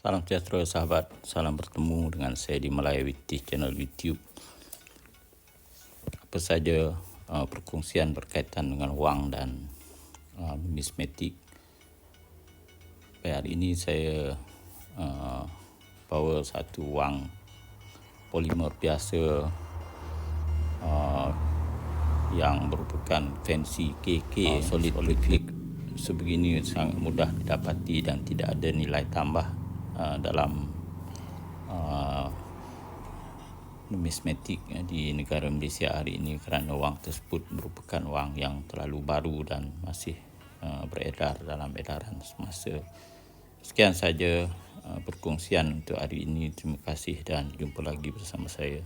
Salam sejahtera sahabat, salam bertemu dengan saya di Malaya Witi channel YouTube. Apa saja uh, perkongsian berkaitan dengan wang dan uh, numismatik. Hari ini saya uh, bawa satu wang polimer biasa uh, yang merupakan fancy KK uh, solid liquid sebegini sangat mudah didapati dan tidak ada nilai tambah uh, dalam uh, numismatik uh, di negara Malaysia hari ini kerana wang tersebut merupakan wang yang terlalu baru dan masih uh, beredar dalam edaran semasa. Sekian saja perkongsian untuk hari ini. Terima kasih dan jumpa lagi bersama saya.